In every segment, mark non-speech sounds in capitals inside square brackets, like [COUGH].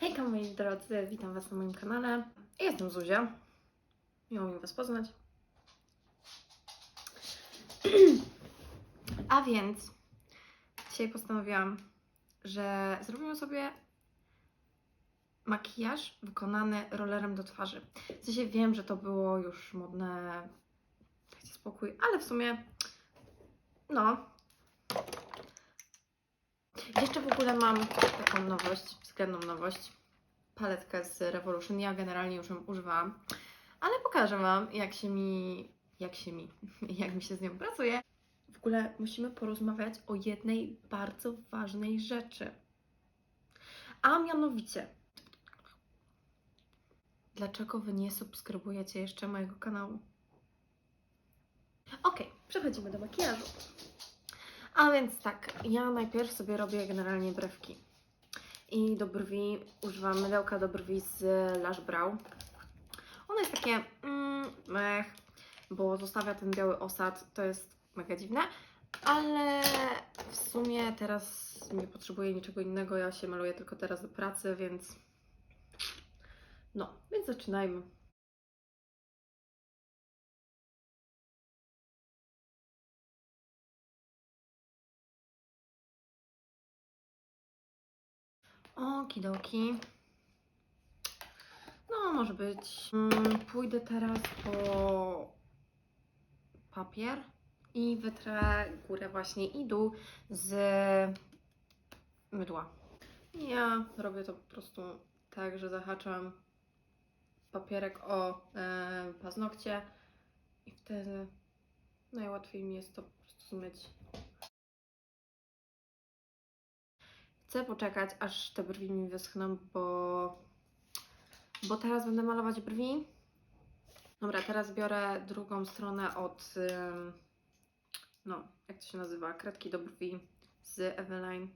Hejka moi drodzy, witam Was na moim kanale. Jestem Zuzia. Miło mi Was poznać. [CLEARS THROAT] A więc dzisiaj postanowiłam, że zrobimy sobie makijaż wykonany rollerem do twarzy. W sensie wiem, że to było już modne, dajcie spokój, ale w sumie no. Jeszcze w ogóle mam taką nowość, względną nowość paletkę z Revolution. Ja generalnie już ją używałam, ale pokażę Wam, jak się mi, jak się mi, [LAUGHS] jak mi się z nią pracuje. W ogóle musimy porozmawiać o jednej bardzo ważnej rzeczy. A mianowicie, dlaczego Wy nie subskrybujecie jeszcze mojego kanału? Ok, przechodzimy do makijażu. A więc tak, ja najpierw sobie robię generalnie brewki. I do brwi używam mydełka do brwi z Lash Brow. Ono jest takie mm, mech, bo zostawia ten biały osad. To jest mega dziwne, ale w sumie teraz nie potrzebuję niczego innego. Ja się maluję tylko teraz do pracy, więc no, więc zaczynajmy. Okidoki. No, może być. Mm, Pójdę teraz po papier i wytrę górę właśnie i dół z mydła. Ja robię to po prostu tak, że zahaczam papierek o e, paznokcie i wtedy najłatwiej mi jest to po prostu zmyć. Chcę poczekać, aż te brwi mi wyschną, bo, bo teraz będę malować brwi. Dobra, teraz biorę drugą stronę od, no, jak to się nazywa, kredki do brwi z Eveline.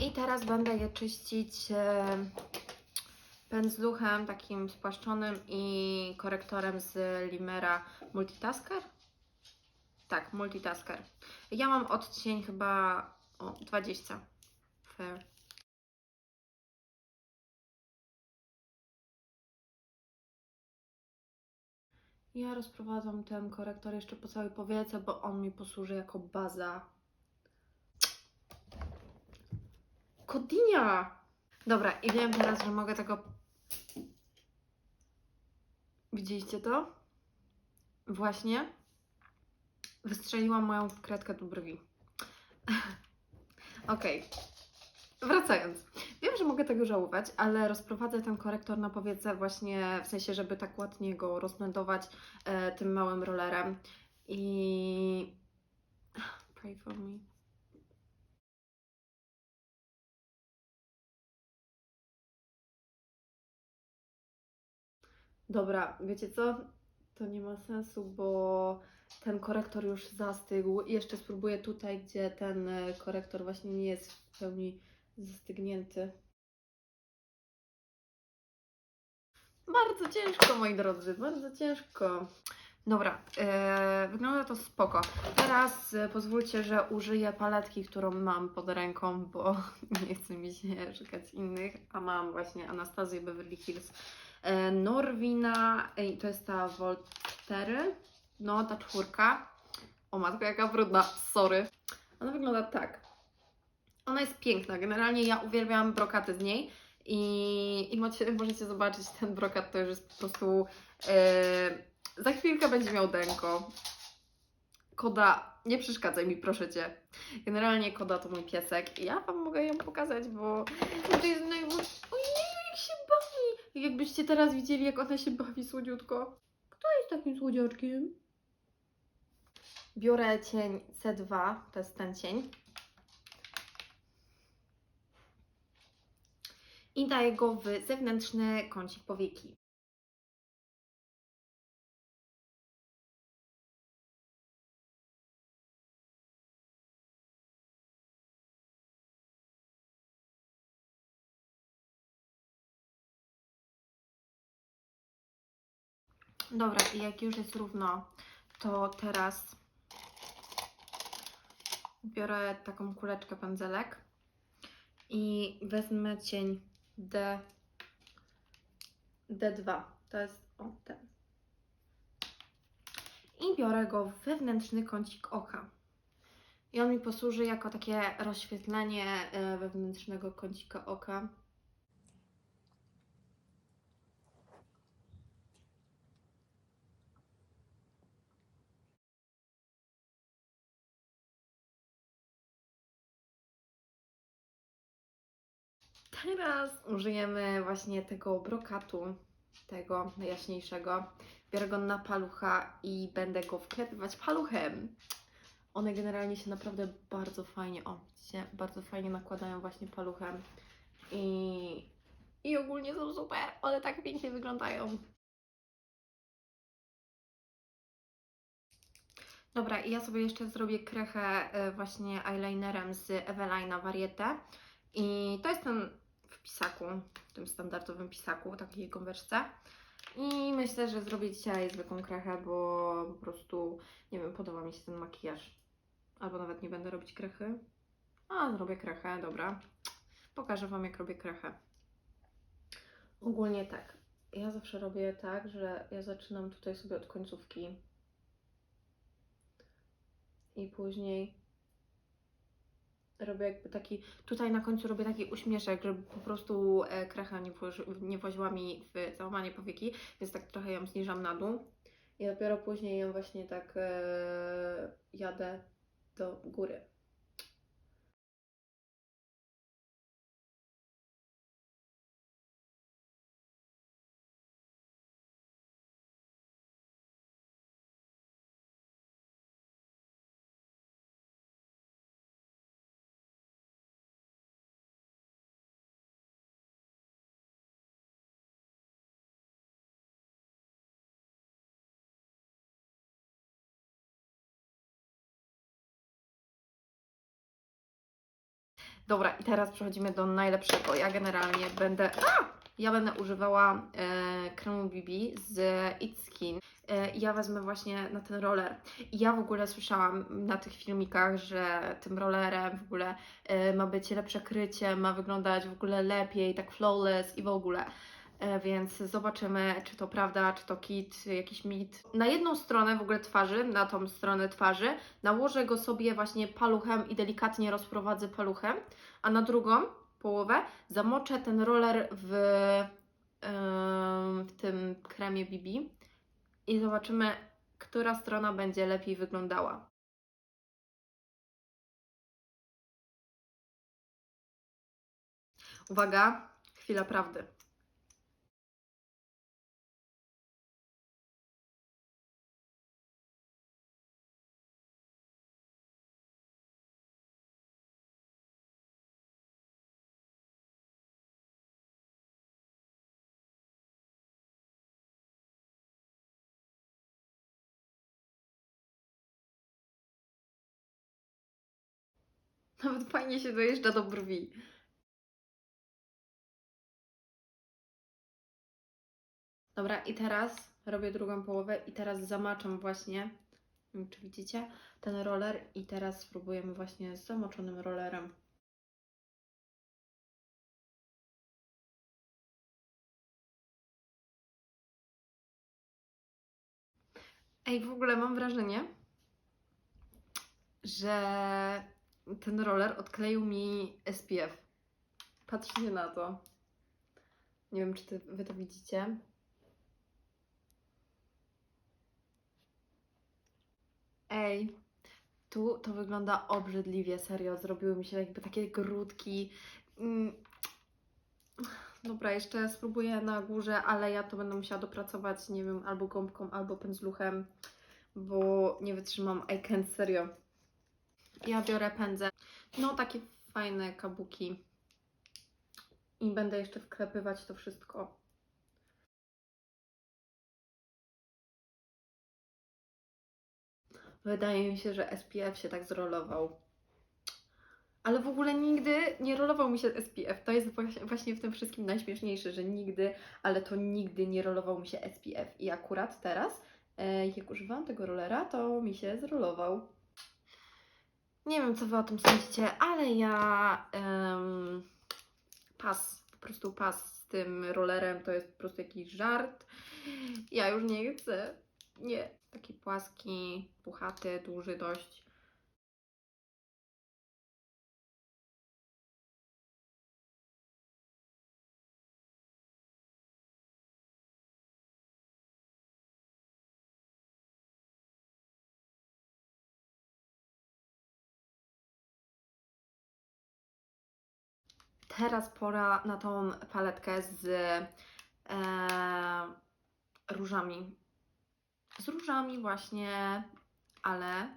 I teraz będę je czyścić e, pędzluchem takim spłaszczonym i korektorem z Limera Multitasker. Tak, Multitasker. Ja mam odcień chyba o, 20. Fair. Ja rozprowadzam ten korektor jeszcze po całej powiece, bo on mi posłuży jako baza Kodinia! Dobra, i wiem teraz, że mogę tego. Widzieliście to? Właśnie. Wystrzeliłam moją kredkę do brwi. [LAUGHS] Okej. Wracając. Wiem, że mogę tego żałować, ale rozprowadzę ten korektor na powiece właśnie w sensie, żeby tak ładnie go rozblendować e, tym małym rollerem. I. Pray for me. Dobra, wiecie co? To nie ma sensu, bo ten korektor już zastygł. Jeszcze spróbuję tutaj, gdzie ten e, korektor właśnie nie jest w pełni zastygnięty. Bardzo ciężko, moi drodzy, bardzo ciężko. Dobra, e, wygląda to spoko. Teraz e, pozwólcie, że użyję paletki, którą mam pod ręką, bo [LAUGHS] nie chce mi się szukać innych, a mam właśnie Anastazję Beverly Hills Norwina, i to jest ta Volt 4, no ta czwórka. O matko, jaka brudna, sorry. Ona wygląda tak. Ona jest piękna, generalnie ja uwielbiam brokaty z niej i, i macie, możecie zobaczyć, ten brokat to już jest po prostu... E, za chwilkę będzie miał denko. Koda, nie przeszkadzaj mi, proszę cię. Generalnie Koda to mój piesek i ja Wam mogę ją pokazać, bo to jest najmocniejszy. Ojej, jak się bawi! Jakbyście teraz widzieli, jak ona się bawi słodziutko. Kto jest takim słodziaczkiem? Biorę cień C2, to jest ten cień. I daję go w zewnętrzny kącik powieki. Dobra, i jak już jest równo, to teraz biorę taką kuleczkę pędzelek i wezmę cień D, D2. To jest o, ten. I biorę go w wewnętrzny kącik oka. I on mi posłuży jako takie rozświetlenie e, wewnętrznego kącika oka. Teraz użyjemy właśnie tego brokatu, tego najjaśniejszego. Biorę go na palucha i będę go wklepywać paluchem. One generalnie się naprawdę bardzo fajnie, o, się bardzo fajnie nakładają właśnie paluchem. I, I ogólnie są super, one tak pięknie wyglądają. Dobra, i ja sobie jeszcze zrobię krechę y, właśnie eyelinerem z Evelina Variete. I to jest ten pisaku, tym standardowym pisaku, takiej konwersce. I myślę, że zrobię dzisiaj zwykłą krechę, bo po prostu, nie wiem, podoba mi się ten makijaż. Albo nawet nie będę robić krechy. A, zrobię krechę, dobra. Pokażę Wam, jak robię krechę. Ogólnie tak. Ja zawsze robię tak, że ja zaczynam tutaj sobie od końcówki. I później robię jakby taki, tutaj na końcu robię taki uśmieszek, żeby po prostu e, nie, włoży, nie właziła mi w załamanie powieki, więc tak trochę ją zniżam na dół. I dopiero później ją właśnie tak e, jadę do góry. Dobra, i teraz przechodzimy do najlepszego. Ja generalnie będę. A! Ja będę używała e, kremu BB z It's Skin. E, ja wezmę właśnie na ten roller. Ja w ogóle słyszałam na tych filmikach, że tym rollerem w ogóle e, ma być lepsze krycie, ma wyglądać w ogóle lepiej, tak flawless i w ogóle. E, Więc zobaczymy, czy to prawda, czy to kit, jakiś mit. Na jedną stronę w ogóle twarzy, na tą stronę twarzy, nałożę go sobie właśnie paluchem i delikatnie rozprowadzę paluchem, a na drugą połowę zamoczę ten roller w, em, w tym kremie BB i zobaczymy, która strona będzie lepiej wyglądała. Uwaga, chwila prawdy. Nawet fajnie się dojeżdża do brwi. Dobra, i teraz robię drugą połowę i teraz zamaczam właśnie, czy widzicie, ten roller i teraz spróbujemy właśnie z zamoczonym rollerem. Ej, w ogóle mam wrażenie, że ten roller odkleił mi SPF. Patrzcie na to. Nie wiem, czy ty, wy to widzicie. Ej, tu to wygląda obrzydliwie, serio. Zrobiły mi się jakby takie grudki. Mm. Dobra, jeszcze spróbuję na górze, ale ja to będę musiała dopracować, nie wiem, albo gąbką, albo pędzluchem, bo nie wytrzymam. I can't, serio. Ja biorę pędzel. No, takie fajne kabuki. I będę jeszcze wklepywać to wszystko. Wydaje mi się, że SPF się tak zrolował. Ale w ogóle nigdy nie rolował mi się SPF. To jest właśnie- właśnie w tym wszystkim najśmieszniejsze, że nigdy, ale to nigdy nie rolował mi się SPF. I akurat teraz, e, jak używałam tego rolera, to mi się zrolował. Nie wiem, co Wy o tym sądzicie, ale ja em, pas, po prostu pas z tym rollerem to jest po prostu jakiś żart. Ja już nie chcę. Nie. Taki płaski, puchaty, duży dość. Teraz pora na tą paletkę z e, różami. Z różami właśnie, ale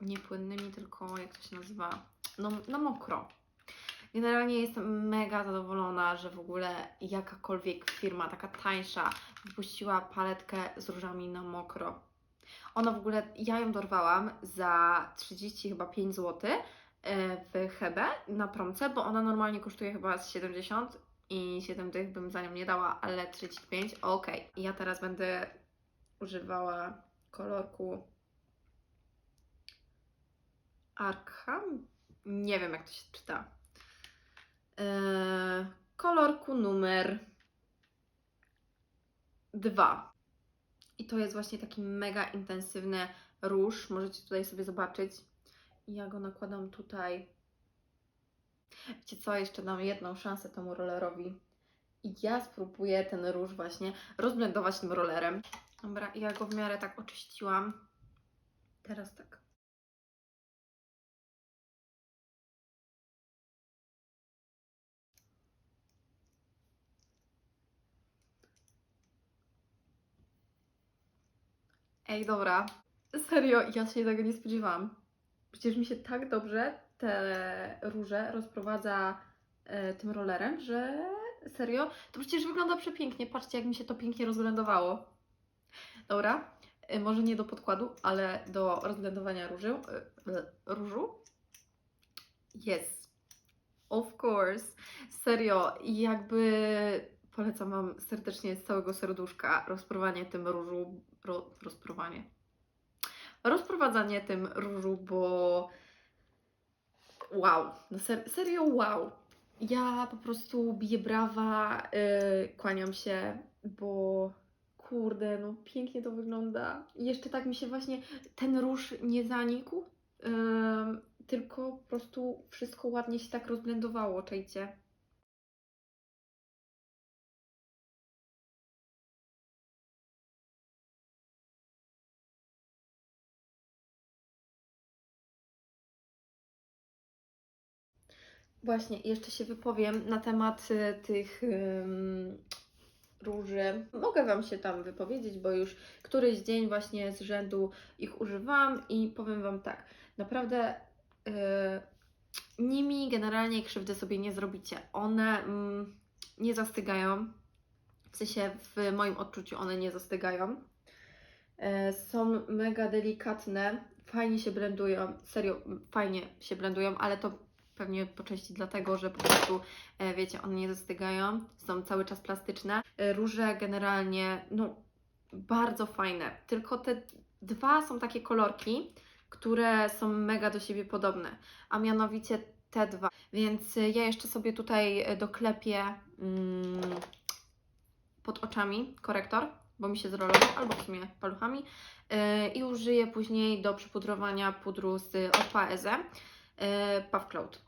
nie płynnymi, tylko jak to się nazywa? No, na mokro. Generalnie jestem mega zadowolona, że w ogóle jakakolwiek firma, taka tańsza, wypuściła paletkę z różami na mokro. Ona w ogóle, ja ją dorwałam za 30 chyba 5 zł w Hebe na promce, bo ona normalnie kosztuje chyba z 70 i 7 tych bym za nią nie dała, ale 35, okej. I ja teraz będę używała kolorku Arkham? Nie wiem jak to się czyta. Eee, kolorku numer 2. I to jest właśnie taki mega intensywny róż. Możecie tutaj sobie zobaczyć. Ja go nakładam tutaj. Wiecie co, jeszcze dam jedną szansę temu rollerowi. I ja spróbuję ten róż właśnie rozblendować tym rollerem. Dobra, ja go w miarę tak oczyściłam. Teraz tak. Ej, dobra. Serio, ja się tego nie spodziewałam. Przecież mi się tak dobrze te róże rozprowadza e, tym rollerem, że serio, to przecież wygląda przepięknie. Patrzcie, jak mi się to pięknie rozblendowało. Dobra, e, może nie do podkładu, ale do rozblendowania róży, e, różu. Yes, of course. Serio, jakby polecam Wam serdecznie z całego serduszka rozprowanie tym różu, ro, rozprowadzanie tym różu, bo wow, no ser, serio wow. Ja po prostu biję brawa, yy, kłaniam się, bo kurde, no pięknie to wygląda. Jeszcze tak mi się właśnie ten róż nie zanikł, ym, tylko po prostu wszystko ładnie się tak rozblendowało, czajcie. Właśnie, jeszcze się wypowiem na temat y, tych ym, róży. Mogę Wam się tam wypowiedzieć, bo już któryś dzień właśnie z rzędu ich używam i powiem Wam tak, naprawdę y, nimi generalnie krzywdy sobie nie zrobicie. One mm, nie zastygają, w sensie w moim odczuciu one nie zastygają. E, Są mega delikatne, fajnie się blendują, serio fajnie się blendują, ale to pewnie po części dlatego, że po prostu, e, wiecie, one nie zastygają, są cały czas plastyczne. E, Róże generalnie, no, bardzo fajne, tylko te dwa są takie kolorki, które są mega do siebie podobne, a mianowicie te dwa. Więc e, ja jeszcze sobie tutaj doklepię mm, pod oczami korektor, bo mi się zrolował, albo w sumie paluchami. Yy, I użyję później do przypudrowania pudru z yy, Puff Cloud.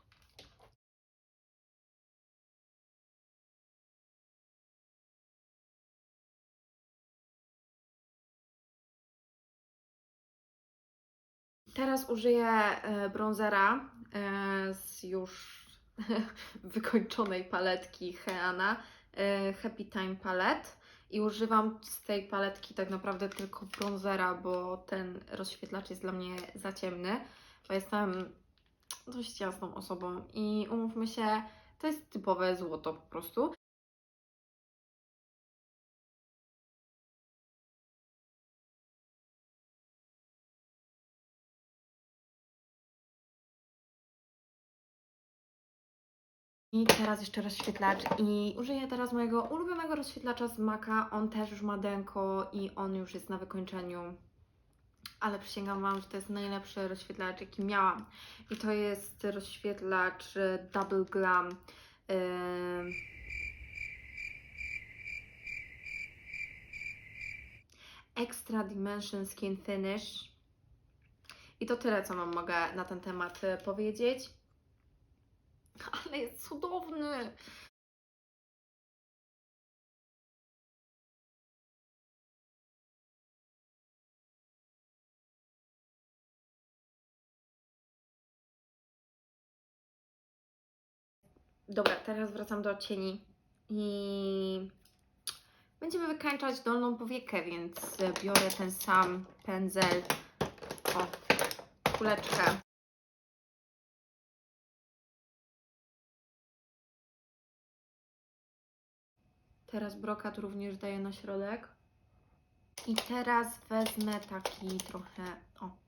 Teraz użyję e, bronzera e, z już [LAUGHS] wykończonej paletki Heana e, Happy Time Palette i używam z tej paletki tak naprawdę tylko bronzera, bo ten rozświetlacz jest dla mnie za ciemny, bo jestem dość jasną osobą i umówmy się, to jest typowe złoto po prostu. I teraz jeszcze rozświetlacz i użyję teraz mojego ulubionego rozświetlacza z Maka. On też już ma denko i on już jest na wykończeniu ale przysięgam Wam, że to jest najlepszy rozświetlacz, jaki miałam. I to jest rozświetlacz e, Double Glam. Ym, Extra Dimension Skin Finish. I to tyle, co Wam mogę na ten temat e, powiedzieć. [LAUGHS] Ale jest cudowny. Dobra, teraz wracam do cieni i będziemy wykańczać dolną powiekę, więc biorę ten sam pędzel. O, kuleczkę. Teraz brokat również daję na środek. I teraz wezmę taki trochę. O.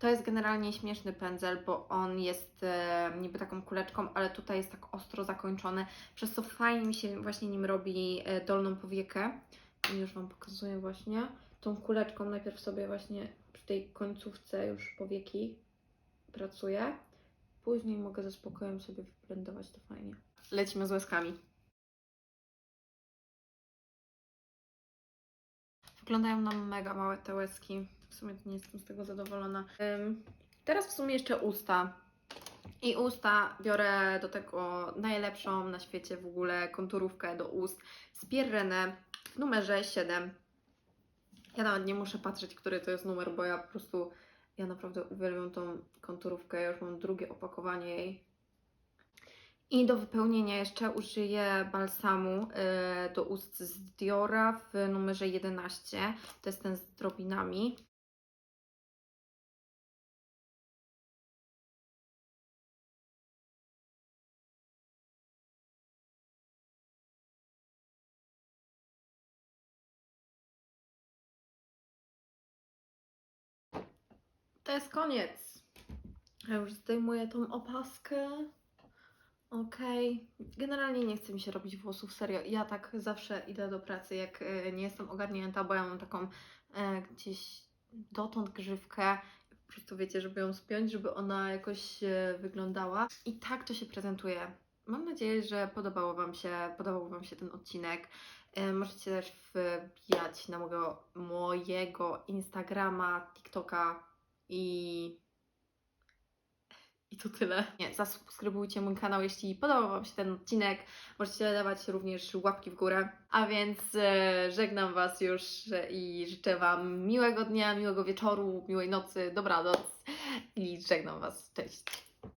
To jest generalnie śmieszny pędzel, bo on jest e, niby taką kuleczką, ale tutaj jest tak ostro zakończony, przez co fajnie mi się właśnie nim robi e, dolną powiekę. I już Wam pokazuję właśnie. Tą kuleczką najpierw sobie właśnie przy tej końcówce już powieki pracuję. Później mogę ze spokojem sobie wyblendować to fajnie. Lecimy z łezkami. Wyglądają nam mega małe te łezki. W sumie nie jestem z tego zadowolona. Teraz w sumie jeszcze usta. I usta biorę do tego najlepszą na świecie w ogóle konturówkę do ust z Pierrenne w numerze 7. Ja nawet nie muszę patrzeć, który to jest numer, bo ja po prostu, ja naprawdę uwielbiam tą konturówkę. Ja już mam drugie opakowanie jej. I do wypełnienia jeszcze użyję balsamu y, do ust z Diora w numerze 11. To jest ten z drobinami. To jest koniec. Ja już zdejmuję tą opaskę. Okej. Generalnie nie chce mi się robić włosów, serio. Ja tak zawsze idę do pracy, jak e, nie jestem ogarnięta, bo ja mam taką e, gdzieś dotąd grzywkę. Po prostu wiecie, żeby ją spiąć, żeby ona jakoś e, wyglądała. I tak to się prezentuje. Mam nadzieję, że podobało Wam się, podobał Wam się ten odcinek. E, możecie też wbijać na mojego, mojego Instagrama, TikToka i i to tyle. Nie, zasubskrybujcie mój kanał, jeśli podobał Wam się ten odcinek. Możecie dawać również łapki w górę. A więc e, żegnam Was już i życzę Wam miłego dnia, miłego wieczoru, miłej nocy, dobranoc i żegnam Was. Cześć.